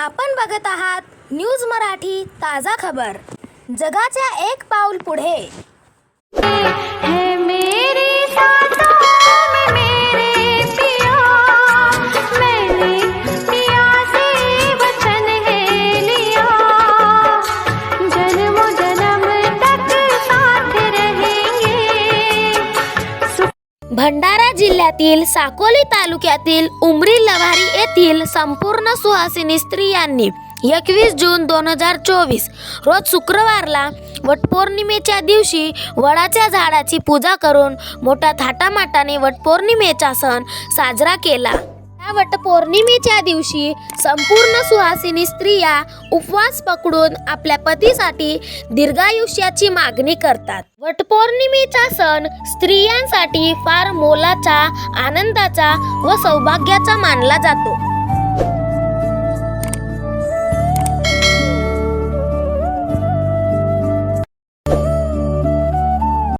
आपण बघत आहात न्यूज मराठी ताजा खबर. जगाच्या एक पाऊल पुढे. भंडारा जिल्ह्यातील साकोली तालुक्यातील उमरी लवारी येथील संपूर्ण सुहासिनी स्त्रियांनी एकवीस जून दोन हजार चोवीस रोज शुक्रवारला वटपौर्णिमेच्या दिवशी वडाच्या झाडाची पूजा करून मोठ्या थाटामाटाने वटपौर्णिमेचा सण साजरा केला. या वटपौर्णिमेच्या दिवशी संपूर्ण सुहासिनी स्त्रिया उपवास पकडून आपल्या पतीसाठी दीर्घायुष्याची मागणी करतात. वटपौर्णिमेचा सण स्त्रियांसाठी फार मोलाचा आनंदाचा व सौभाग्याचा मानला जातो.